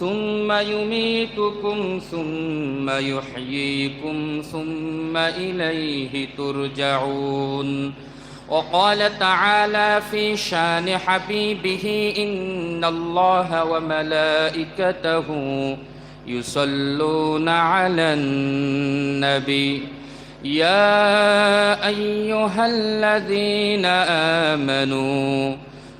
ثم يميتكم ثم يحييكم ثم إليه ترجعون. وقال تعالى في شان حبيبه إن الله وملائكته يصلون على النبي. يا أيها الذين آمنوا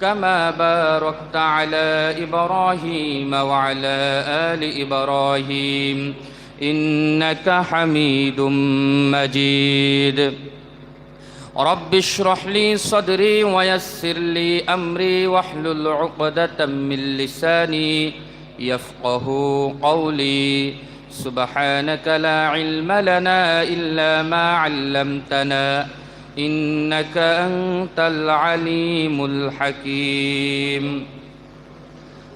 كما باركت على إبراهيم وعلى آل إبراهيم إنك حميد مجيد. رب اشرح لي صدري ويسر لي أمري واحلل عقدة من لساني يفقه قولي. سبحانك لا علم لنا إلا ما علمتنا. إنك أنت العليم الحكيم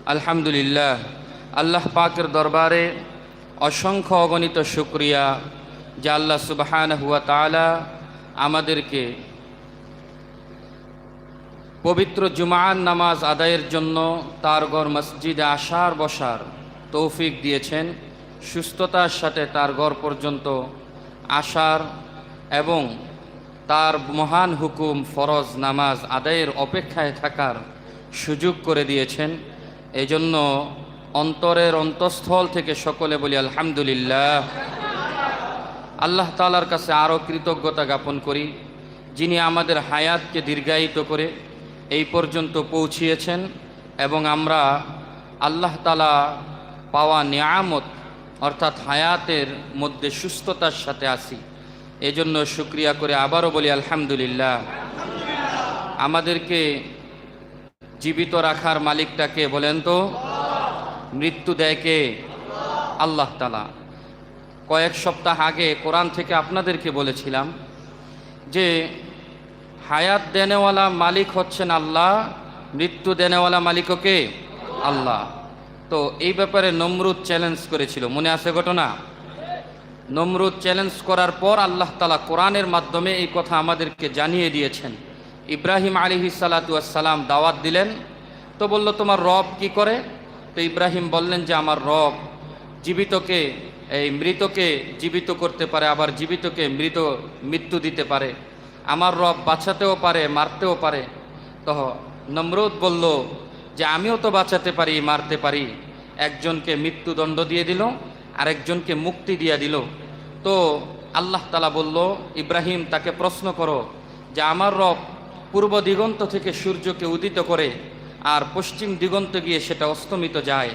আলহামদুলিল্লাহ আল্লাহ পাকের দরবারে অসংখ্য অগণিত শুক্রিয়া যে আল্লাহ সুবহান হুয়া তালা আমাদেরকে পবিত্র জুমার নামাজ আদায়ের জন্য তার গড় মসজিদে আসার বসার তৌফিক দিয়েছেন সুস্থতার সাথে তার গড় পর্যন্ত আসার এবং তার মহান হুকুম, ফরজ নামাজ আদায়ের অপেক্ষায় থাকার সুযোগ করে দিয়েছেন। এজন্য অন্তরের অন্তঃস্থল থেকে সকলে বলি, আলহামদুলিল্লাহ। আল্লাহ তালার কাছে আরও কৃতজ্ঞতা জ্ঞাপন করি, যিনি আমাদের হায়াতকে দীর্ঘায়িত করে এই পর্যন্ত পৌঁছিয়েছেন এবং আমরা আল্লাহ তালা পাওয়া নিয়ামত, অর্থাৎ হায়াতের মধ্যে সুস্থতার সাথে আসি এজন্য শুক্রিয়া করে আবারও বলি আলহামদুলিল্লাহ। আমাদেরকে জীবিত রাখার মালিকটাকে বলেন তো, মৃত্যু দেয় কে? আল্লাহ তালা কয়েক সপ্তাহ আগে কোরআন থেকে আপনাদেরকে বলেছিলাম যে, হায়াত দেনেওয়ালা মালিক হচ্ছেন আল্লাহ, মৃত্যু দেনেওয়ালা মালিককে আল্লাহ। তো এই ব্যাপারে নমরুদ চ্যালেঞ্জ করেছিল। মনে আছে ঘটনা? নমরুদ চ্যালেঞ্জ করার পর আল্লাহ তালা কোরআনের মাধ্যমে এই কথা আমাদেরকে জানিয়ে দিয়েছেন। ইব্রাহিম আলিহি সালাতাম দাওয়াত দিলেন। তো বলল, তোমার রব কি করে? তো ইব্রাহিম বললেন যে, আমার রব জীবিতকে, এই মৃতকে জীবিত করতে পারে, আবার জীবিতকে মৃত, মৃত্যু দিতে পারে। আমার রব বাঁচাতেও পারে, মারতেও পারে। তো নমরুদ বলল যে, আমিও তো বাঁচাতে পারি, মারতে পারি। একজনকে মৃত্যুদণ্ড দিয়ে দিল। আরেকজনকে মুক্তি দিয়া দিল। তো আল্লাহ তালা বলল, ইব্রাহিম, তাকে প্রশ্ন করো যে আমার রব পূর্ব দিগন্ত থেকে সূর্যকে উদিত করে আর পশ্চিম দিগন্ত গিয়ে সেটা অস্তমিত যায়।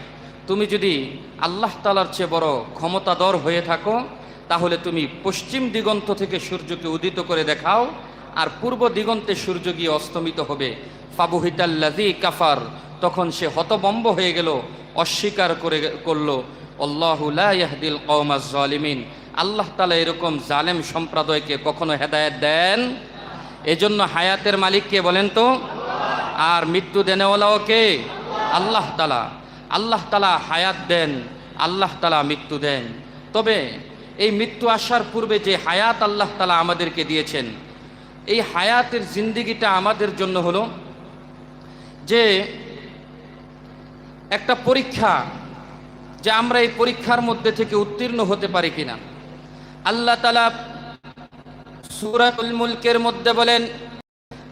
তুমি যদি আল্লাহ তালার চেয়ে বড় ক্ষমতাধর হয়ে থাকো, তাহলে তুমি পশ্চিম দিগন্ত থেকে সূর্যকে উদিত করে দেখাও আর পূর্ব দিগন্তে সূর্য গিয়ে অস্তমিত হবে। ফাবুহিতাল্লাজি কাফার। তখন সে হতবম্ব হয়ে গেল, অস্বীকার করে করল। আল্লাহুল কৌমাজ জালিমিন। আল্লাহ তালা এরকম জালেম সম্প্রদায়কে কখনো হেদায়ত দেন? এজন্য হায়াতের মালিককে বলেন তো? আর মৃত্যু দেনেওয়ালাও কে? আল্লাহ তালা আল্লাহ তালা হায়াত দেন, আল্লাহ তালা মৃত্যু দেন। তবে এই মৃত্যু আসার পূর্বে যে হায়াত আল্লাহ তালা আমাদেরকে দিয়েছেন, এই হায়াতের জিন্দিগিটা আমাদের জন্য হলো যে একটা পরীক্ষা যে আমরা এই পরীক্ষার মধ্যে থেকে উত্তীর্ণ হতে পারি কিনা আল্লাহ তালা সুরাতুল মুলকের মধ্যে বলেন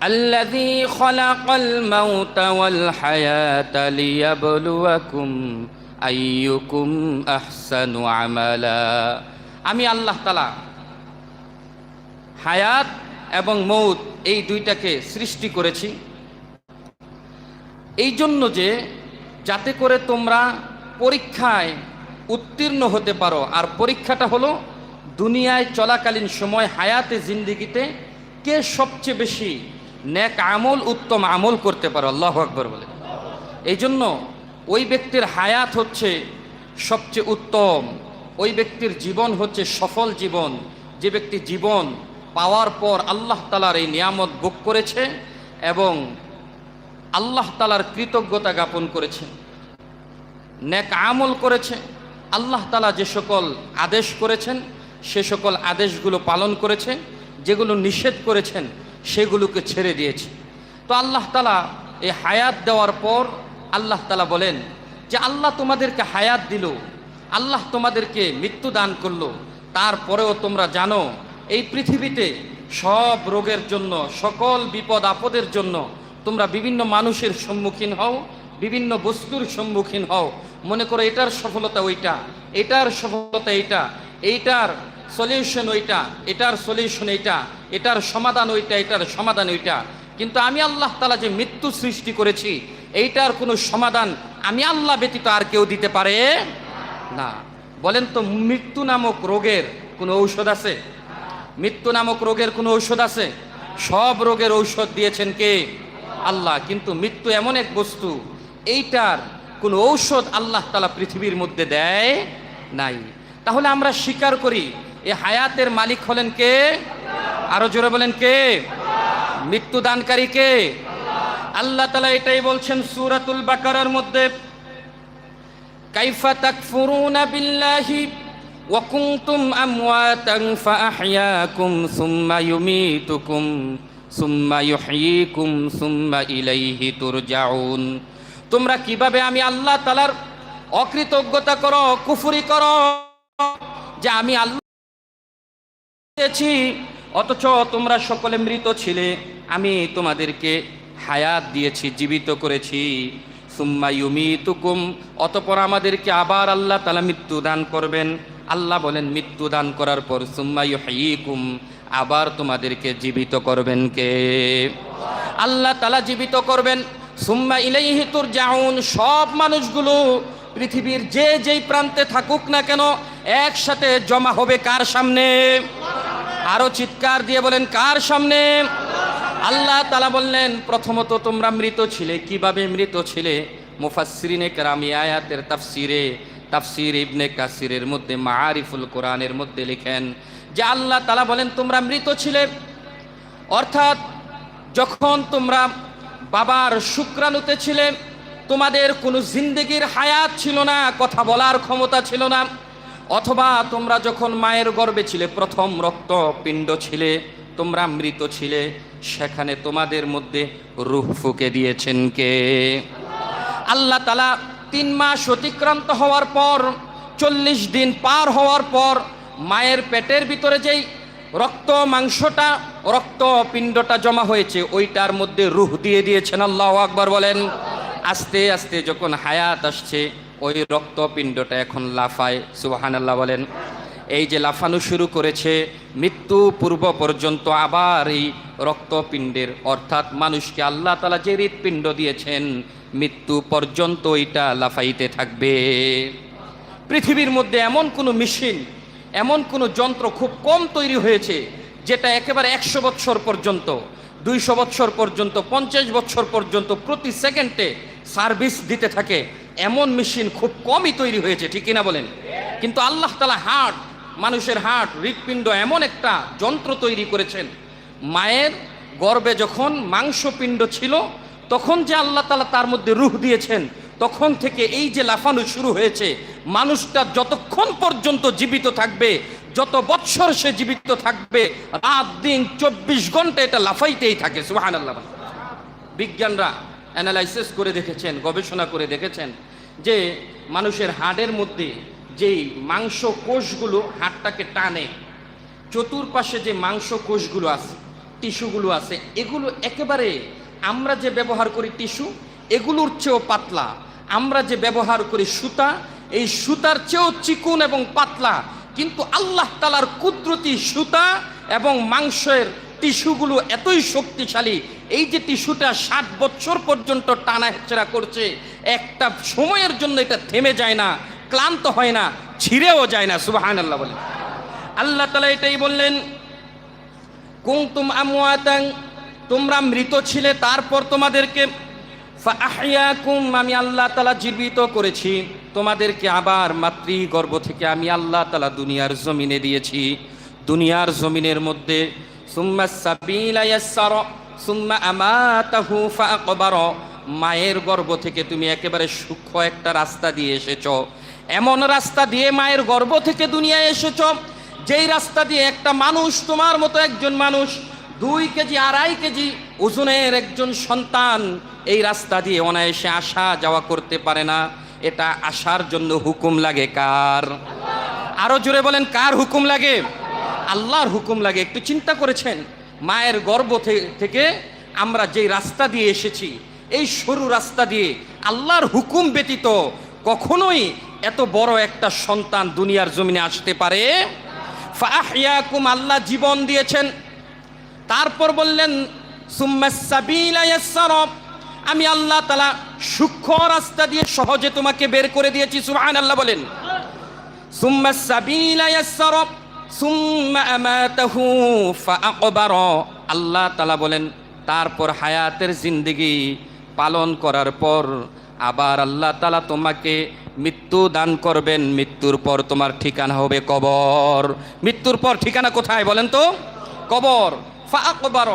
الذي خلق الموت والحياة ليبلوكم أيكم أحسن عملا আমি আল্লাহ তালা হায়াত এবং মৌত এই দুইটাকে সৃষ্টি করেছি এই জন্য যে যাতে করে তোমরা পরীক্ষায় উত্তীর্ণ হতে পারো। আর পরীক্ষাটা হলো দুনিয়ায় চলাকালীন সময়, হায়াতে জিন্দিগিতে কে সবচেয়ে বেশি ন্যাক আমল, উত্তম আমল করতে পারো? আল্লাহ আকবর বলে। এই জন্য ওই ব্যক্তির হায়াত হচ্ছে সবচেয়ে উত্তম। ওই ব্যক্তির জীবন হচ্ছে সফল জীবন। যে ব্যক্তি জীবন পাওয়ার পর আল্লাহ তালার এই নিয়ামত ভোগ করেছে এবং আল্লাহ তালার কৃতজ্ঞতা জ্ঞাপন করেছে। নেক আমল করেছে। আল্লাহ তালা যে সকল আদেশ করেছেন, সে সকল আদেশগুলো পালন করেছে, যেগুলো নিষেধ করেছেন, সেগুলোকে ছেড়ে দিয়েছে। তো আল্লাহ তালা এই হায়াত দেওয়ার পর আল্লাহ তালা বলেন যে, আল্লাহ তোমাদেরকে হায়াত দিল, আল্লাহ তোমাদেরকে মৃত্যু দান করল, তারপরেও তোমরা জানো, এই পৃথিবীতে সব রোগের জন্য, সকল বিপদ আপদের জন্য তোমরা বিভিন্ন মানুষের সম্মুখীন হও, বিভিন্ন বস্তুর সম্মুখীন হও। মনে করো এটার সফলতা ওইটা, এটার সফলতা এইটা, এইটার সলিউশন ওইটা, এটার সলিউশন এইটা, এটার সমাধান ওইটা, এটার সমাধান ওইটা। কিন্তু আমি আল্লাহ তালা যে মৃত্যু সৃষ্টি করেছি, এইটার কোনো সমাধান আমি আল্লাহ ব্যতীত আর কেউ দিতে পারে না। বলেন তো, মৃত্যু নামক রোগের কোনো ঔষধ আছে? মৃত্যু নামক রোগের কোনো ঔষধ আছে? সব রোগের ঔষধ দিয়েছেন কে? আল্লাহ। কিন্তু মৃত্যু এমন এক বস্তু, এইটার কোনো ঔষধ আল্লাহ তালা পৃথিবীর মধ্যে দেয় নাই তাহলে আমরা স্বীকার করি এ হায়াতের মালিক হলেন কে আরো জোরে বলেন কে মৃত্যু দানকারী কে আল্লাহ তালা এটাই বলছেন সুরাতুল বাকারার মধ্যে কাইফা তাকফুরুনা বিল্লাহি وكنتم أمواتا فأحياكم ثم يميتكم ثم يحييكم ثم إليه ترجعون তোমরা কীভাবে আমি আল্লাহ তালার অকৃতজ্ঞতা করো, কুফুরি করো? যে আমি আল্লাহ অথচ তোমরা সকলে মৃত ছিলে। আমি তোমাদেরকে হায়াত দিয়েছি, জীবিত করেছি। সুম্মা ইউমিতুকুম, অতপর আমাদেরকে আবার আল্লাহ তালা মৃত্যু দান করবেন। আল্লাহ বলেন, মৃত্যু দান করার পর সুম্মা ইউহয়িকুম আবার তোমাদেরকে জীবিত করবেন কে? আল্লাহ তালা জীবিত করবেন। সুম্মা ইলাইহি তুরজাউন, সব মানুষগুলো পৃথিবীর যে যেই প্রান্তে থাকুক না কেন একসাথে জমা হবে কার সামনে? আরও চিৎকার দিয়ে বলেন, কার সামনে? আল্লাহ তালা বললেন, প্রথমত তোমরা মৃত ছিলে। কীভাবে মৃত ছিলে? মুফাসসিরিনে কেরামি, আয়াতের তাফসিরে। তাফসির ইবনে কাসিরের মধ্যে, মাআরিফুল কোরআনের মধ্যে লিখেন যে আল্লাহ তালা বলেন, তোমরা মৃত ছিলে। অর্থাৎ যখন তোমরা বাবার শুক্রাণুতে ছিলেন। তোমাদের কোনো জিন্দগির হায়াত ছিল না, কথা বলার ক্ষমতা ছিল না। অথবা তোমরা যখন মায়ের গর্ভে ছিলে, প্রথম রক্ত পিণ্ড ছিলে, তোমরা মৃত ছিলে, সেখানে তোমাদের মধ্যে রুহ ফুকে দিয়েছেন কে? আল্লাহ তালা তিন মাস অতিক্রান্ত হওয়ার পর, চল্লিশ দিন পার হওয়ার পর, মায়ের পেটের ভিতরে যেই রক্ত মাংসটা, রক্ত পিণ্ডটা জমা হয়েছে, ওইটার মধ্যে রুহ দিয়ে দিয়েছেন, আল্লাহ আকবর বলেন। আস্তে আস্তে যখন হায়াত আসছে, ওই রক্তপিণ্ডটা এখন লাফায় সুবাহান আল্লাহ বলেন। এই যে লাফানো শুরু করেছে, মৃত্যু পূর্ব পর্যন্ত আবার এই রক্তপিণ্ডের অর্থাৎ মানুষকে আল্লাহ তালা যে হৃৎপিণ্ড দিয়েছেন, মৃত্যু পর্যন্ত এটা লাফাইতে থাকবে। পৃথিবীর মধ্যে এমন কোনো মেশিন এমন কোনো যন্ত্র খুব কম তৈরি হয়েছে যেটা একেবারে একশো বৎসর পর্যন্ত, দুইশো বৎসর পর্যন্ত, পঞ্চাশ বৎসর পর্যন্ত প্রতি সেকেন্ডে সার্ভিস দিতে থাকে। এমন মেশিন খুব কমই তৈরি হয়েছে, ঠিক কিনা বলেন? কিন্তু আল্লাহ তালা হার্ট মানুষের হার্ট হৃৎপিণ্ড এমন একটা যন্ত্র তৈরি করেছেন। মায়ের গর্ভে যখন মাংসপিণ্ড ছিল, তখন যে আল্লাহ তালা তার মধ্যে রুহ দিয়েছেন তখন থেকে এই যে লাফানো শুরু হয়েছে, মানুষটা যতক্ষণ পর্যন্ত জীবিত থাকবে, যত বৎসর সে জীবিত থাকবে, রাত দিন চব্বিশ ঘণ্টা এটা লাফাইতেই থাকে সুহান আল্লাহ বিজ্ঞানরা অ্যানালাইসিস করে দেখেছেন, গবেষণা করে দেখেছেন যে মানুষের হাড়ের মধ্যে যেই মাংস কোষগুলো হাড়টাকে টানে, চতুর্পাশে যে মাংস কোষগুলো আছে, টিস্যুগুলো আছে, এগুলো একেবারে আমরা যে ব্যবহার করি টিস্যু, এগুলোর চেয়েও পাতলা। আমরা যে ব্যবহার করি সুতা, এই সুতার চেয়েও চিকুন এবং পাতলা। কিন্তু আল্লাহ তালার কুদরতি সুতা এবং মাংসের টিস্যুগুলো এতই শক্তিশালী, এই যে টিস্যুটা ষাট বছর পর্যন্ত টানা হেচড়া করছে, একটা সময়ের জন্য এটা থেমে যায় না, ক্লান্ত হয় না, ছিঁড়েও যায় না সুবাহান আল্লাহ বলে। আল্লাহ তালা এটাই বললেন কুংতুম আমওয়াতাং তোমরা মৃত ছিলে, তারপর তোমাদেরকে আমি আল্লাহ তালা জীবিত করেছি। তোমাদেরকে আবার মাতৃগর্ভ থেকে আমি আল্লাহ তালা দুনিয়ার জমিনে দিয়েছি। দুনিয়ার জমিনের মধ্যে মায়ের গর্ভ থেকে তুমি একেবারে সূক্ষ্ম একটা রাস্তা দিয়ে এসেছ। এমন রাস্তা দিয়ে মায়ের গর্ভ থেকে দুনিয়ায় এসেছ, যেই রাস্তা দিয়ে একটা মানুষ, তোমার মতো একজন মানুষ দুই কেজি, আড়াই কেজি ওজনের একজন সন্তান এই রাস্তা দিয়ে অনায়াসে আসা যাওয়া করতে পারে না। এটা আসার জন্য হুকুম লাগে কার? আরও জোরে বলেন, কার হুকুম লাগে? আল্লাহর হুকুম লাগে। একটু চিন্তা করেছেন? মায়ের গর্ভ থে- থেকে আমরা যেই রাস্তা দিয়ে এসেছি, এই সরু রাস্তা দিয়ে আল্লাহর হুকুম ব্যতীত কখনোই এত বড় একটা সন্তান দুনিয়ার জমিনে আসতে পারে? ফাহিয়াকুম আল্লাহ জীবন দিয়েছেন। তারপর বললেন। আমি আল্লাহ তালা সূক্ষ্ম রাস্তা দিয়ে সহজে তোমাকে বের করে দিয়েছি সুবহান আল্লাহ বলেন। আল্লাহ তালা বলেন, তারপর হায়াতের জিন্দেগি পালন করার পর আবার আল্লাহ তালা তোমাকে মৃত্যু দান করবেন মৃত্যুর পর তোমার ঠিকানা হবে কবর মৃত্যুর পর ঠিকানা কোথায় বলেন তো কবর ফাকবার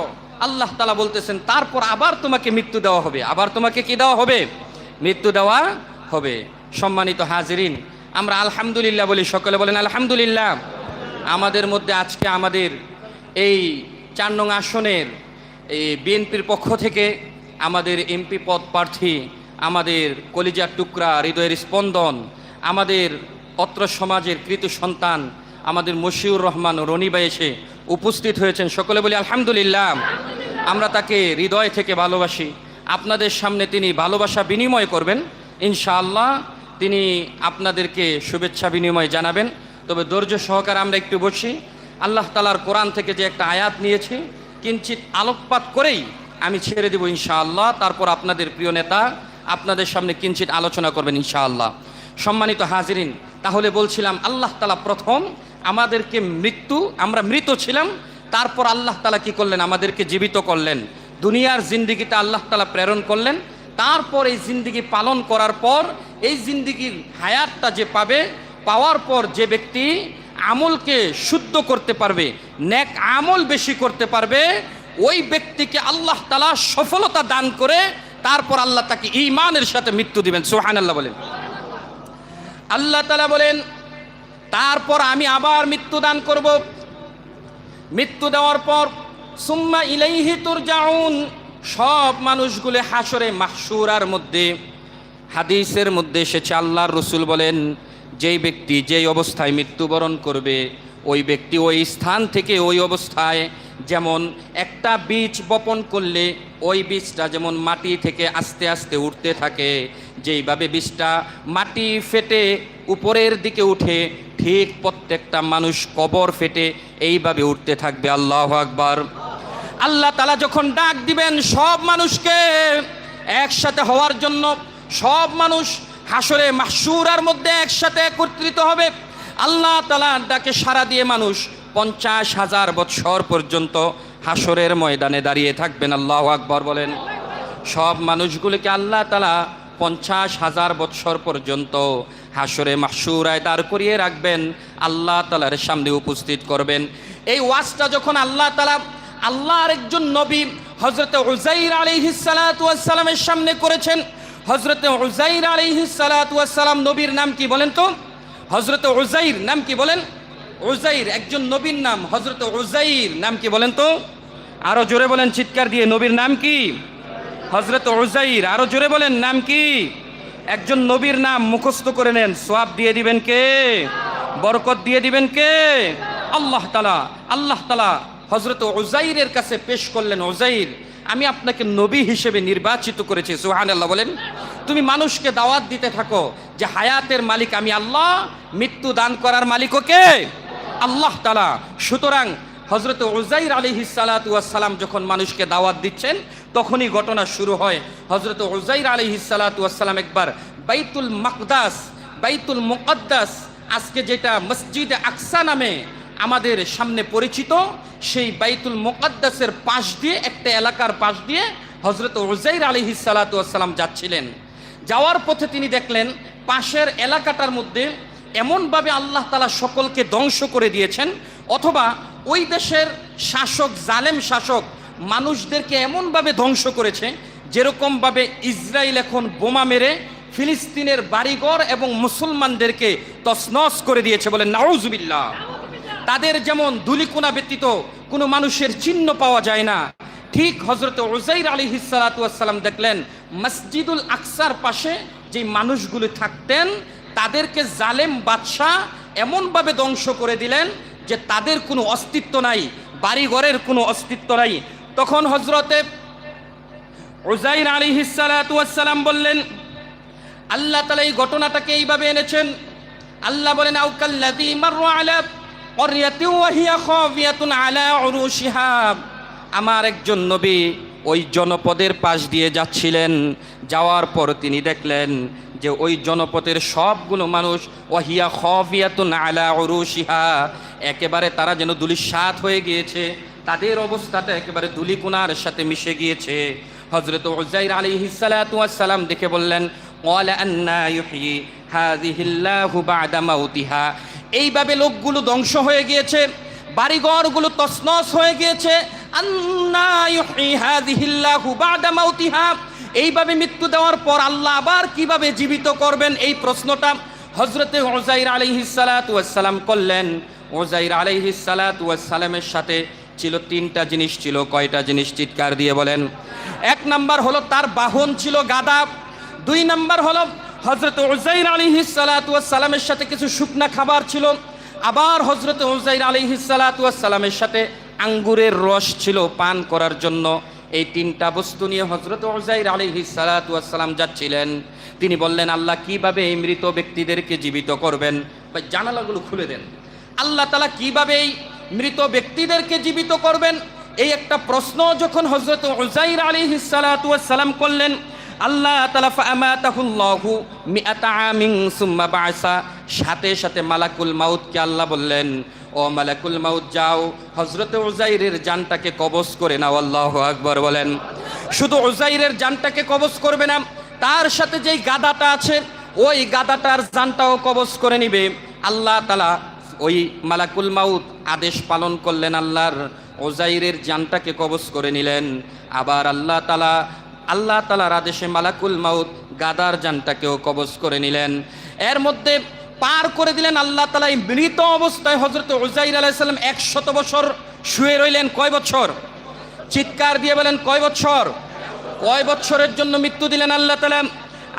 আল্লাহ তালা বলতেছেন, তারপর আবার তোমাকে মৃত্যু দেওয়া হবে। আবার তোমাকে কি দেওয়া হবে? মৃত্যু দেওয়া হবে। সম্মানিত হাজিরিন, আমরা আলহামদুলিল্লাহ বলি, সকলে বলেন আলহামদুলিল্লাহ। আমাদের মধ্যে আজকে আমাদের এই চার নং আসনের এই বিএনপির পক্ষ থেকে আমাদের এমপি পদ প্রার্থী, আমাদের কলিজার টুকরা, হৃদয়ের স্পন্দন, আমাদের অত্র সমাজের কৃত সন্তান আমাদের মশিউর রহমান রনিবা এসে উপস্থিত হয়েছেন। সকলে বলি, আলহামদুলিল্লাহ, আমরা তাকে হৃদয় থেকে ভালোবাসি। আপনাদের সামনে তিনি ভালোবাসা বিনিময় করবেন। ইনশাআল্লাহ তিনি আপনাদেরকে শুভেচ্ছা বিনিময় জানাবেন। তবে ধৈর্য সহকারে আমরা একটু বসি। আল্লাহ তালার কোরআন থেকে যে একটা আয়াত নিয়েছি কিঞ্চিত আলোকপাত করেই আমি ছেড়ে দেব ইনশাআল্লাহ। তারপর আপনাদের প্রিয় নেতা আপনাদের সামনে কিঞ্চিত আলোচনা করবেন ইনশাআল্লাহ। সম্মানিত হাজিরিন, তাহলে বলছিলাম, আল্লাহ তালা প্রথম আমাদেরকে মৃত্যু, আমরা মৃত ছিলাম, তারপর আল্লাহ তালা কি করলেন? আমাদেরকে জীবিত করলেন। দুনিয়ার জিন্দিগিতে আল্লাহ তালা প্রেরণ করলেন। তারপর এই জিন্দিগি পালন করার পর, এই জিন্দিগির হায়াতটা যে পাবে, পাওয়ার পর যে ব্যক্তি আমলকে শুদ্ধ করতে পারবে, নেক আমল বেশি করতে পারবে, ওই ব্যক্তিকে আল্লাহ তালা সফলতা দান করে, তারপর আল্লাহ তাকে ইমানের সাথে মৃত্যু দিবেন। সোহান আল্লাহ বলেন। আল্লাহ তালা বলেন তারপর আমি আবার মৃত্যু দান করব। মৃত্যু দেওয়ার পর, সুম্মা ইলাইহি তুরজাউন, সব মানুষগুলো হাসরে মাহসুরার মধ্যে, হাদিসের মধ্যে এসেছে, আল্লাহর রসুল বলেন, যেই ব্যক্তি যেই অবস্থায় মৃত্যুবরণ করবে, ওই ব্যক্তি ওই স্থান থেকে ওই অবস্থায় যেমন একটা বীজ বপন করলে, ওই বীজটা যেমন মাটি থেকে আস্তে আস্তে উঠতে থাকে, যেইভাবে বীজটা মাটি ফেটে উপরের দিকে উঠে ঠিক প্রত্যেকটা মানুষ কবর ফেটে এইভাবে উঠতে থাকবে, আল্লাহ আকবার। আল্লাহ তালা যখন ডাক দিবেন সব মানুষকে একসাথে হওয়ার জন্য, সব মানুষ হাসরে মাসুরার মধ্যে একসাথে একত্রিত হবে, আল্লাহ তালা ডাকে সারা দিয়ে মানুষ পঞ্চাশ হাজার বৎসর পর্যন্ত হাসরের ময়দানে দাঁড়িয়ে থাকবেন, আল্লাহ আকবর বলেন। সব মানুষগুলিকে আল্লাহ তালা পঞ্চাশ হাজার বৎসর পর্যন্ত হাসরে মাসুরায় দাঁড় করিয়ে রাখবেন, আল্লাহ তালার সামনে উপস্থিত করবেন। এই ওয়াজটা যখন আল্লাহ তালা আল্লাহর একজন নবী হজরত উজাইর আলিহিসালামের সামনে করেছেন। হজরত উজাইর আলিহিসালাম নবীর নাম কি বলেন তো? হজরত উজাইর নাম কি বলেন? উজাইর একজন নবীর নাম। হজরত উজাইর নাম কি বলেন তো? আরও জোরে বলেন, চিৎকার দিয়ে নবীর নাম কি? হজরত উজাইর আরও জোরে বলেন, নাম কি? একজন নবীর নাম মুখস্থ করে নেন। সোয়াব দিয়ে দিবেন কে? বরকত দিয়ে দিবেন কে? আল্লাহ তালা আল্লাহ তালা হজরত ওজাইরের কাছে পেশ করলেন। ওজাইর আমি আপনাকে নবী হিসেবে নির্বাচিত করেছি। সুহান আল্লাহ বলেন, তুমি মানুষকে দাওয়াত দিতে থাকো যে হায়াতের মালিক আমি আল্লাহ, মৃত্যু দান করার মালিকও কে? আল্লাহ তালা সুতরাং হজরত ওজাইর আলী সালাম যখন মানুষকে দাওয়াত দিচ্ছেন তখনই ঘটনা শুরু হয়। হজরত উজাইর আলী সালাম একবার বাইতুল মাকদাস, বাইতুল মুকদ্দাস, আজকে যেটা মসজিদ আকসা নামে আমাদের সামনে পরিচিত, সেই বাইতুল মোকাদ্দাসের পাশ দিয়ে, একটা এলাকার পাশ দিয়ে হজরত উজাইর আলী হিসালাতাম যাচ্ছিলেন। যাওয়ার পথে তিনি দেখলেন, পাশের এলাকাটার মধ্যে এমনভাবে আল্লাহ তালা সকলকে ধ্বংস করে দিয়েছেন, অথবা ওই দেশের শাসক, জালেম শাসক মানুষদেরকে এমনভাবে ধ্বংস করেছে, যেরকমভাবে ইসরায়েল এখন বোমা মেরে ফিলিস্তিনের বাড়িঘর এবং মুসলমানদেরকে তসনস করে দিয়েছে বলে নাউজুবিল্লাহ। তাদের যেমন দুলিকোনা ব্যতীত কোনো মানুষের চিহ্ন পাওয়া যায় না। ঠিক হজরত ওজাইর আলী হিসালাতাম দেখলেন, মসজিদুল আকসার পাশে যে মানুষগুলি থাকতেন, তাদেরকে জালেম বাদশাহ এমনভাবে ধ্বংস করে দিলেন যে তাদের কোনো অস্তিত্ব নাই, বাড়িঘরের কোনো অস্তিত্ব নাই। তখন হজরতে ওজাইর আলী হিসালাতাম বললেন, আল্লাহ তালা এই ঘটনাটাকে এইভাবে এনেছেন। আল্লাহ বলেন আমার একজন নবী ওই জনপদের পাশ দিয়ে যাচ্ছিলেন। যাওয়ার পর তিনি দেখলেন যে ওই জনপদের সবগুলো মানুষ ওয়াহিয়া খফিয়াতুন আলা উরুশিহা, একেবারে তারা যেন দুলিশাত হয়ে গিয়েছে। তাদের অবস্থাটা একেবারে ধুলিকোনার সাথে মিশে গিয়েছে। হজরত ওজাইর আলী হিসালাতাম দেখে বললেন এইভাবে লোকগুলো ধ্বংস হয়ে গিয়েছে, বাড়িঘরগুলো তসনস হয়ে গিয়েছে। এইভাবে মৃত্যু দেওয়ার পর আল্লাহ আবার কীভাবে জীবিত করবেন এই প্রশ্নটা হজরতে ওজাইর আলী করলেন। ওজাইর আলী সাথে ছিল, তিনটা জিনিস ছিল, কয়টা জিনিস চিৎকার দিয়ে বলেন। এক নাম্বার হলো তার বাহন ছিল গাদা দুই নাম্বার হলো হজরত উজাইর আলী সালামের সাথে কিছু শুকনা খাবার ছিল, আবার হজরত উজাইর আলী সালামের সাথে আঙ্গুরের রস ছিল পান করার জন্য। এই তিনটা বস্তু নিয়ে হজরত উজাইর আলী সালাম যাচ্ছিলেন। তিনি বললেন, আল্লাহ কীভাবে এই মৃত ব্যক্তিদেরকে জীবিত করবেন? বা জানালাগুলো খুলে দেন। আল্লাহ তালা কীভাবে এই মৃত ব্যক্তিদেরকে জীবিত করবেন। এই একটা প্রশ্ন যখন হজরত উজাইর আলী সালাম করলেন, আল্লাহ সাথে সাথে মালাকুল মাউতকে আল্লাহ বললেন, ও মালাকুল মাউত, যাও হজরত উজাইরের জানটাকে কবজ করে নাও, আল্লাহ আকবর, বলেন। শুধু উজাইরের জানটাকে কবজ করবে না, তার সাথে যেই গাদাটা আছে, ওই গাদাটার জানটাও কবজ করে নিবে। আল্লাহ তালা ওই মালাকুল মাউত আদেশ পালন করলেন আল্লাহর ওজাইরের জানটাকে কবজ করে নিলেন। আবার আল্লাহ তালা, আল্লাহ তালার আদেশে মালাকুল মাউত গাদার জানটাকেও কবজ করে নিলেন। এর মধ্যে পার করে দিলেন আল্লাহ তালা এই মৃত অবস্থায় হজরত উজাইর আলাইসাল্লাম একশত বছর শুয়ে রইলেন। কয় বছর? চিৎকার দিয়ে বলেন, কয় বছর? কয় বছরের জন্য মৃত্যু দিলেন আল্লাহ তালা।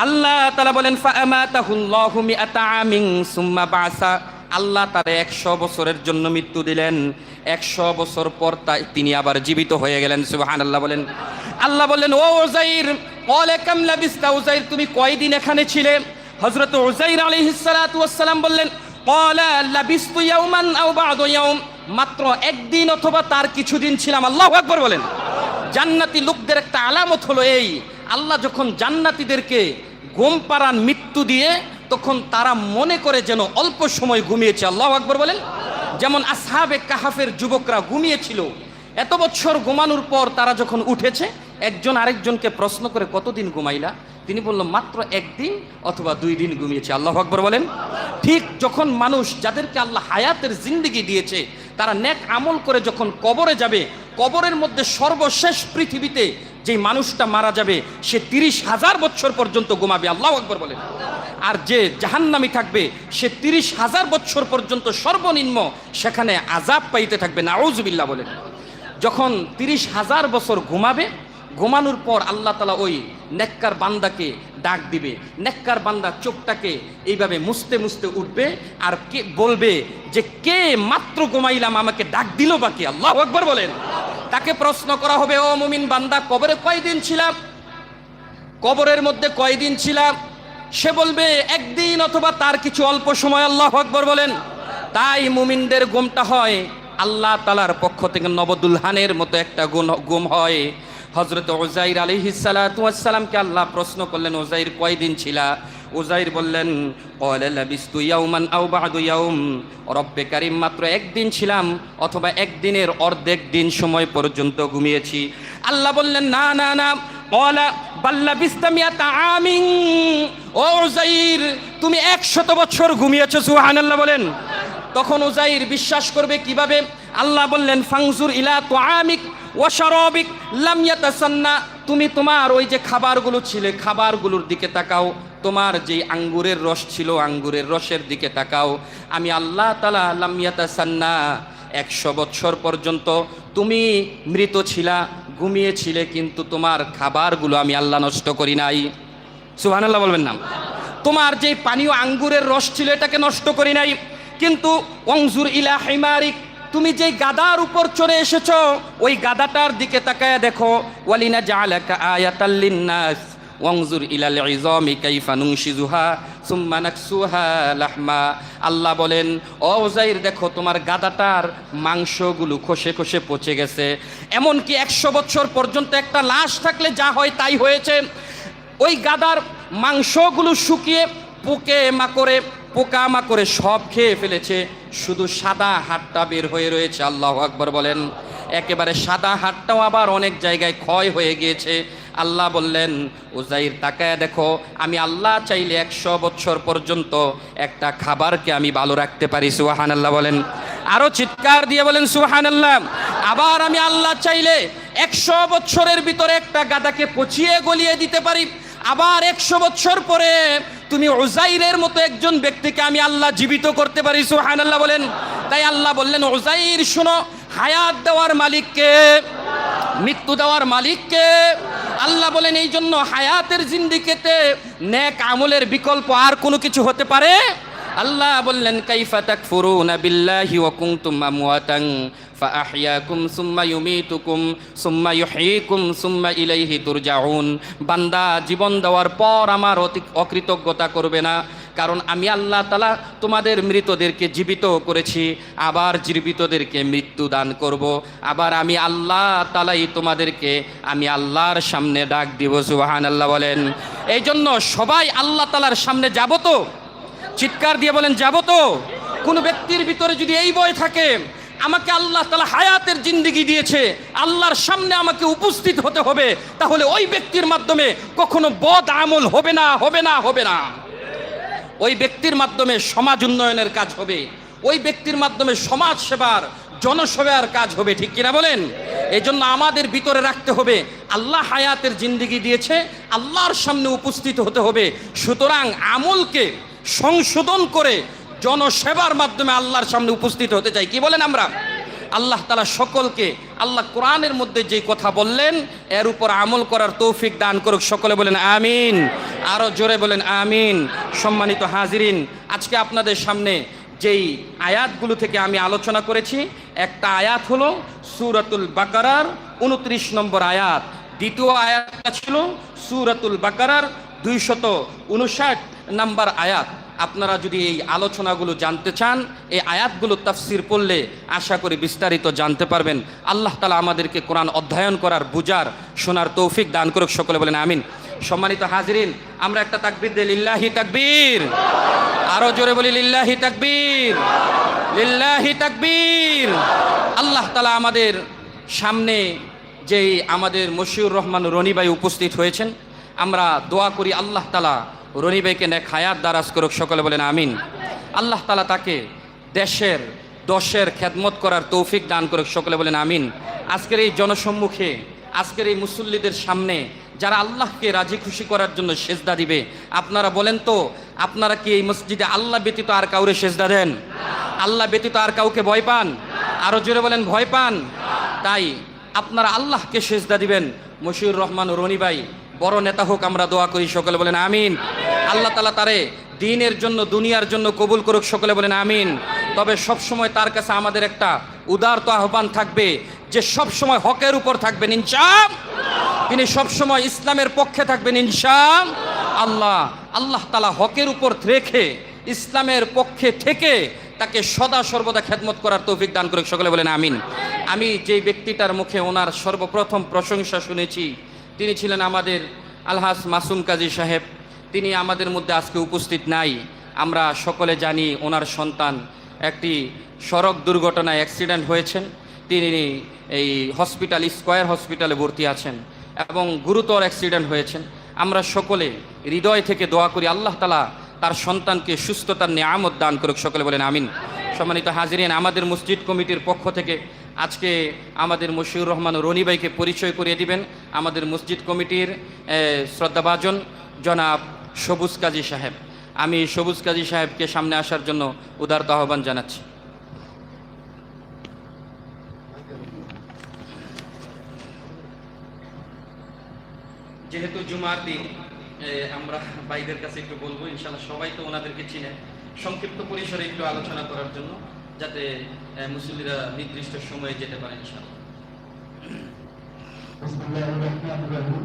আল্লাহ তালা বলেন আমিন সুম্মা বাসা আল্লাহ তার একশো বছরের জন্য মৃত্যু দিলেন, একশো বছর পর তা তিনি আবার জীবিত হয়ে গেলেন সুবাহান আল্লাহ বলেন। আল্লাহ বললেন, ও ওজাইর কলে কামলা বিস্তা ওজাইর তুমি কয়দিন এখানে ছিলে? হজরত ওজাইর আলী হিসালাম বললেন লাবিস্তু মাত্র একদিন অথবা তার কিছুদিন ছিলাম। আল্লাহ আকবর বলেন। জান্নাতি লোকদের একটা আলামত হলো এই, আল্লাহ যখন জান্নাতীদেরকে গোম পাড়ান মৃত্যু দিয়ে তখন তারা মনে করে যেন অল্প সময় ঘুমিয়েছে। আল্লাহ আকবর বলেন, যেমন আসহাবে কাহাফের যুবকরা ঘুমিয়েছিল, এত বছর ঘুমানোর পর তারা যখন উঠেছে, একজন আরেকজনকে প্রশ্ন করে, কতদিন ঘুমাইলা? তিনি বলল মাত্র একদিন অথবা দুই দিন ঘুমিয়েছে। আল্লাহ আকবর বলেন, ঠিক যখন মানুষ যাদেরকে আল্লাহ হায়াতের জিন্দিগি দিয়েছে, তারা নেক আমল করে যখন কবরে যাবে, কবরের মধ্যে সর্বশেষ পৃথিবীতে যেই মানুষটা মারা যাবে, সে তিরিশ হাজার বছর পর্যন্ত ঘুমাবে। আল্লাহ আকবর বলেন। আর যে জাহান্নামি থাকবে, সে তিরিশ হাজার বছর পর্যন্ত সর্বনিম্ন সেখানে আজাব পাইতে থাকবে। না নাউজবিল্লা বলেন। যখন তিরিশ হাজার বছর ঘুমাবে, ঘুমানোর পর আল্লাহ তালা ওই নেককার বান্দাকে ডাক দিবে। নেককার বান্দা চোখটাকে এইভাবে মুছতে মুছতে উঠবে আর কে বলবে যে, কে মাত্র ঘুমাইলাম, আমাকে ডাক দিল বাকি আল্লাহ একবার বলেন। তাকে প্রশ্ন করা হবে, ও মুমিন বান্দা, কবরে কয়দিন ছিলাম? কবরের মধ্যে কয়দিন ছিলাম? সে বলবে, একদিন অথবা তার কিছু অল্প সময়, আল্লাহ আকবর বলেন। তাই মুমিনদের গুমটা হয় আল্লাহ তালার পক্ষ থেকে নবদুলহানের মতো একটা গুম হয়। হজরত ওজাইর আলী হিসালাতামকে আল্লাহ প্রশ্ন করলেন ওজাইর কয়দিন ছিলা? ওজাইর বললেন রব্বে কারিম, মাত্র একদিন ছিলাম, অথবা একদিনের অর্ধেক দিন সময় পর্যন্ত ঘুমিয়েছি। আল্লাহ বললেন, না না না। বাল্লা আমিন। ও তুমি একশত বছর ঘুমিয়েছো, সুবহানাল্লাহ বলেন। তখন উজাইর বিশ্বাস করবে কীভাবে? আল্লাহ বললেন, ফাংজুর ইলা তুআমিক ওয়া শারাবিক লাম ইয়াতাসান্না, তুমি তোমার ওই যে খাবারগুলো ছিলে, খাবারগুলোর দিকে তাকাও, তোমার যে আঙ্গুরের রস ছিল, আঙ্গুরের রসের দিকে তাকাও। আমি আল্লাহ তালা লাম ইয়াতাসান্না, একশো বৎসর পর্যন্ত তুমি মৃত ছিলা, ঘুমিয়েছিলে, কিন্তু তোমার খাবারগুলো আমি আল্লাহ নষ্ট করি নাই। সুবহানাল্লাহ বলবেন না। তোমার যে পানীয় আঙ্গুরের রস ছিল, এটাকে নষ্ট করি নাই। কিন্তু অংজুর ইলা হিমারিক তুমি যে গাদার উপর চড়ে এসেছ, ওই গাদাটার দিকে তাকায় দেখো, ওয়ালিনা জালাকা আয়াতাল্লিন নাস ওয়াংজুর ইলাল ইজামি কাইফা নুনশিজুহা, সুম্মা নাকসুহা লাহমা। আল্লাহ বলেন, ও ওজাইর দেখো তোমার গাদাটার মাংসগুলো খসে খসে পচে গেছে। এমনকি একশো বছর পর্যন্ত একটা লাশ থাকলে যা হয় তাই হয়েছে। ওই গাদার মাংসগুলো শুকিয়ে পোকে মাকড়ে পোকা মাকড়ে সব খেয়ে ফেলেছে, শুধু সাদা হাটটা বের হয়ে রয়েছে, আল্লাহ আকবর বলেন। একেবারে সাদা হাটটাও আবার অনেক জায়গায় ক্ষয় হয়ে গিয়েছে। আল্লাহ বললেন, উজাইর, তাকায় দেখো, আমি আল্লাহ চাইলে একশো বছর পর্যন্ত একটা খাবারকে আমি ভালো রাখতে পারি সুহান আল্লাহ বলেন। আরও চিৎকার দিয়ে বলেন সুহান আল্লাহ আবার আমি আল্লাহ চাইলে একশো বছরের ভিতরে একটা গাদাকে পচিয়ে গলিয়ে দিতে পারি। আবার একশো বছর পরে তুমি ওজাইরের মতো একজন ব্যক্তিকে আমি আল্লাহ জীবিত করতে পারি সুহান আল্লাহ বলেন। তাই আল্লাহ বললেন ওজাইর শোনো, হায়াত দেওয়ার মালিককে, মৃত্যু দেওয়ার মালিককে। আল্লাহ বলেন, এই জন্য হায়াতের জিন্দিকেতে ন্যাক আমলের বিকল্প আর কোনো কিছু হতে পারে আল্লাহ বললেন, কাইফা তাকফুরুনা বিল্লাহি ওয়া কুনতুম আমওয়াতান ফাআহইয়াকুম সুম্মা ইউমীতুকুম, সুম্মা ইউহয়িকুম সুম্মা ইলাইহি তুরজাউন। বান্দা জীবন দেওয়ার পর আমার অকৃতজ্ঞতা করবে না, কারণ আমি আল্লাহ তালা তোমাদের মৃতদেরকে জীবিত করেছি, আবার জীবিতদেরকে মৃত্যু দান করব। আবার আমি আল্লাহ তালাই তোমাদেরকে আমি আল্লাহর সামনে ডাক দিব সুবাহান আল্লাহ বলেন। এই জন্য সবাই আল্লাহ তালার সামনে যাব তো? চিৎকার দিয়ে বলেন, যাব তো। কোনো ব্যক্তির ভিতরে যদি এই বই থাকে, আমাকে আল্লাহ তালা হায়াতের জিন্দিগি দিয়েছে, আল্লাহর সামনে আমাকে উপস্থিত হতে হবে, তাহলে ওই ব্যক্তির মাধ্যমে কখনো বদ আমল হবে না হবে না হবে না। ওই ব্যক্তির মাধ্যমে সমাজ উন্নয়নের কাজ হবে, ওই ব্যক্তির মাধ্যমে সমাজ সেবার, জনসেবার কাজ হবে, ঠিক কিনা বলেন? এই জন্য আমাদের ভিতরে রাখতে হবে, আল্লাহ হায়াতের জিন্দিগি দিয়েছে, আল্লাহর সামনে উপস্থিত হতে হবে। সুতরাং আমলকে সংশোধন করে জনসেবার মাধ্যমে আল্লাহর সামনে উপস্থিত হতে চাই। কি বলেন আমরা? আল্লাহ তালা সকলকে, আল্লাহ কোরআনের মধ্যে যে কথা বললেন, এর উপর আমল করার তৌফিক দান করুক। সকলে বলেন আমিন। আরও জোরে বলেন আমিন। সম্মানিত হাজিরিন, আজকে আপনাদের সামনে যেই আয়াতগুলো থেকে আমি আলোচনা করেছি, একটা আয়াত হলো সুরাতুল বাকারার উনত্রিশ নম্বর আয়াত। দ্বিতীয় আয়াতটা ছিল সুরাতুল বাকারার দুইশত উনষাট নাম্বার আয়াত। আপনারা যদি এই আলোচনাগুলো জানতে চান, এই আয়াতগুলো তাফসির পড়লে আশা করি বিস্তারিত জানতে পারবেন। আল্লাহ তালা আমাদেরকে কোরআন অধ্যয়ন করার বুজার শোনার তৌফিক দান করুক সকলে বলেন আমিন। সম্মানিত হাজরিন, আমরা একটা তাকবির দিই, লিল্লাহি তাকবীর। আরও জোরে বলি, লিল্লাহি তাকবীর। লিল্লাহি তাকবীর। আল্লাহ তালা আমাদের সামনে যেই আমাদের মশিউর রহমান রনি ভাই উপস্থিত হয়েছেন, আমরা দোয়া করি আল্লাহ তালা রনি ভাইকে নেক হায়াত দারাজ করুক, সকলে বলেন আমিন। আল্লাহ তালা তাকে দেশের, দশের খেদমত করার তৌফিক দান করুক, সকলে বলেন আমিন। আজকের এই জনসম্মুখে, আজকের এই মুসল্লিদের সামনে যারা আল্লাহকে রাজি খুশি করার জন্য সেজদা দিবে, আপনারা বলেন তো, আপনারা কি এই মসজিদে আল্লাহ ব্যতীত আর কাউরে সেজদা দেন? আল্লাহ ব্যতীত আর কাউকে ভয় পান? আরও জোরে বলেন, ভয় পান? তাই আপনারা আল্লাহকে সেজদা দিবেন। মশিউর রহমান রনি ভাই, বড় নেতা হোক, আমরা দোয়া করি, সকলে বলেন আমিন। আল্লাহ তালা তারে দিনের জন্য, দুনিয়ার জন্য কবুল করুক সকলে বলেন আমিন। তবে সব সময় তার কাছে আমাদের একটা উদারত আহ্বান থাকবে, যে সব সময় হকের উপর থাকবেন ইনশাম তিনি সব সময় ইসলামের পক্ষে থাকবেন ইনশাম আল্লাহ আল্লাহ তালা হকের উপর রেখে, ইসলামের পক্ষে থেকে তাকে সদা সর্বদা খেদমত করার তৌফিক দান করুক, সকলে বলেন আমিন। আমি যেই ব্যক্তিটার মুখে ওনার সর্বপ্রথম প্রশংসা শুনেছি, তিনি ছিলেন আমাদের আলহাস মাসুম কাজী সাহেব। তিনি আমাদের মধ্যে আজকে উপস্থিত নাই। আমরা সকলে জানি ওনার সন্তান একটি সড়ক দুর্ঘটনায় অ্যাক্সিডেন্ট হয়েছেন। তিনি এই হসপিটাল স্কয়ার হসপিটালে ভর্তি আছেন এবং গুরুতর অ্যাক্সিডেন্ট হয়েছেন। আমরা সকলে হৃদয় থেকে দোয়া করি, আল্লাহ তালা তার সন্তানকে সুস্থতার নিয়ামত দান করুক। সকলে বলেন, আমিন। সম্মানিত হাজিরিন, আমাদের মসজিদ কমিটির পক্ষ থেকে আজকে আমাদের মশিউর রহমান রনি ভাইকে পরিচয় করিয়ে দিবেন। আমাদের মসজিদ কমিটির শ্রদ্ধাভাজন জনাব সবুজ কাজী সাহেব আমি সবুজ কাজী সাহেবকে সামনে আসার জন্য উদারত আহ্বান জানাচ্ছি যেহেতু জুমার দিন এ, আমরা ভাইদের কাছে একটু বলবো ইনশাল্লাহ সবাই তো ওনাদেরকে চিনে সংক্ষিপ্ত পরিসরে একটু আলোচনা করার জন্য যাতে এ, মুসল্লিরা নির্দিষ্ট সময়ে যেতে পারে ইনশাল্লাহ بسم الله الرحمن الرحيم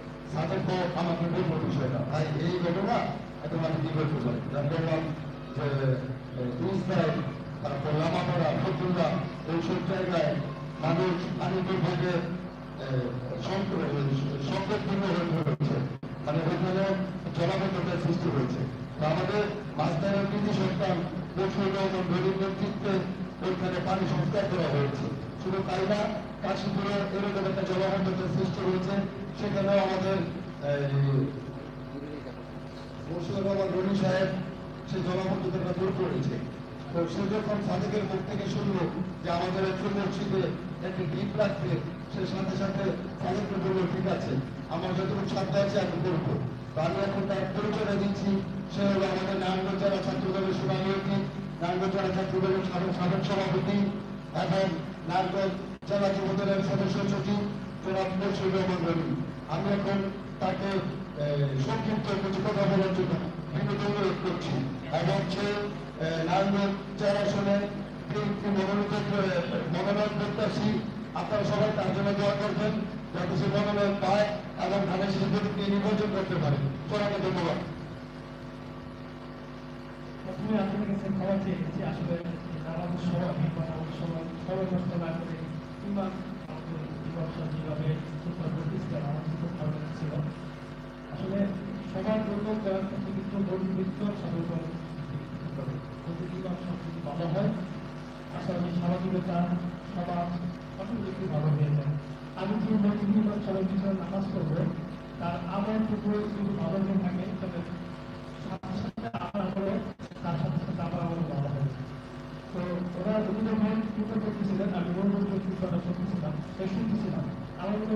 সাদেক তো আমাকে বলব বিষয়টা। ভাই এই ঘটনা এখন আমি কি পারি যার বললাম যে দুসরাই তারপর লামাপাড়া ফতুল্লা এইসব জায়গায় মানুষ পানি দুর্ভোগে সংকটপূর্ণ হয়ে পড়েছে মানে ওইখানে জলাবদ্ধতার সৃষ্টি হয়েছে। আমাদের মাছদারের কৃষি সন্তান রহমান গরিব নেতৃত্বে ওইখানে পানি সংস্কার করা হয়েছে। শুধু তাই না, কাশীপুরে এরকম একটা জলাবদ্ধতার সৃষ্টি হয়েছে। সেখানেও আমাদের বসুর রহমান সাহেব জলাবদ্ধতাটা দূর করেছে। তো সে যখন সাদেকের মুখ থেকে শুনলো যে আমাদের একটু মসজিদে একটি সে সাথে সাথে বলল, ঠিক আছে, আমার যতটুকু সাধ্য আছে, আমি করব। আমি এখন তার পরিচয় দিচ্ছি। সে হলো আমাদের নারায়ণগঞ্জ জেলা ছাত্র সভাপতি নারায়ণগঞ্জ জেলা ছাত্র দলের সাবেক সভাপতি এবং নারায়ণগঞ্জ জেলা সদস্য সচিব জনাব রবি আমি এখন তাকে সংক্ষিপ্ত কিছু কথা বলার জন্য বিনোদ অনুরোধ করছি। এবং সে নারায়ণগঞ্জ জেলা আসনে মনোনীত মনোনয়ন প্রত্যাশী আপনারা সবাই তার জন্য দোয়া করবেন, যাতে সে মনোনয়ন পায় এবং ধানের শিল্পীকে নির্বাচন করতে পারে। সবাইকে ধন্যবাদ। প্রথমে আপনাদের কাছে ক্ষমা চেয়ে আসলে আমাদের সবাই সবাই সবাই কিংবা লাগছিল আসলে সবার জন্য ক্ষেত্রে কিন্তু বন্ধুত্ব সর্বপ্রথম প্রতিদিন সবকিছু ভালো হয়। আশা করি সামাজিকতা সমাজ সকল কিছু ভালো হয়ে যায়। আমি যে সবাই পিছনে নামাজ পড়ব, তার আমার টুকু যদি ভালো হয়ে থাকে তবে সাথে সাথে তার সাথে সাথে আমার আমারও ভালো হয়েছে তো ওরা বিভিন্ন ভাই চিন্তা করতেছিলেন, আমি অন্য যে চিন্তাটা করতেছিলাম সে শুনতেছিলাম আমার তো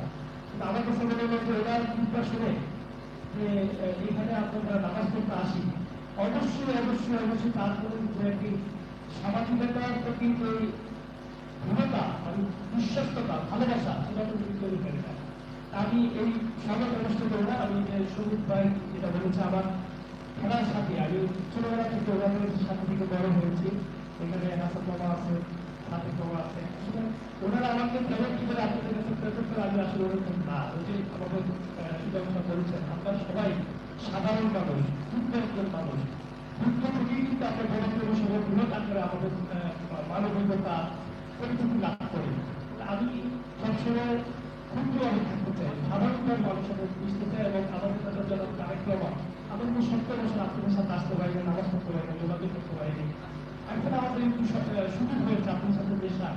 কাছে মনে হয় ওনার চিন্তা শুনে যে এখানে আপনারা নামাজ পড়তে আসি অবশ্যই অবশ্যই অবশ্যই তার মধ্যে যে একটি সামাজিকতার প্রতি যে ভূমিকা মানে বিশ্বস্ততা ভালোবাসা, সেটা কিন্তু তৈরি যায় আমি এই অনুষ্ঠান করব না, আমি যে সবুজ ভাই যেটা বলেছে আমার খেলার সাথে, আমি ছোটবেলা থেকে ওনাদের সাথে থেকে বড় হয়েছি। এখানে হাসান বাবা আছে সাথে বাবা আছে। ওনারা আমাকে প্রেরণ কি করে আপনাদের কাছে প্রেরণ করে আমি আসলে ওরকম না। ওই যে আমাদের সুযোগটা বলেছেন আমরা সবাই সাধারণ মানুষ ক্ষুদ্র একজন মানুষ। ক্ষুদ্র থেকেই কিন্তু আমরা বড় বড় সবাই বৃহৎ আকারে আমাদের মানবিকতা পরিচিতি লাভ করি। আমি সবসময় ক্ষুদ্র আমি থাকতে চাই সাধারণভাবে মানুষের মিশতে চাই এবং আমাদের সাথে যারা কারেক্ট আমার কোনো সত্তর বছর আপনাদের সাথে আসতে পারি না নামাজ পড়তে পারি না, যোগাযোগ করতে পারিনি এখন আমাদের একটু সুযোগ হয়েছে আপনার সাথে মেশা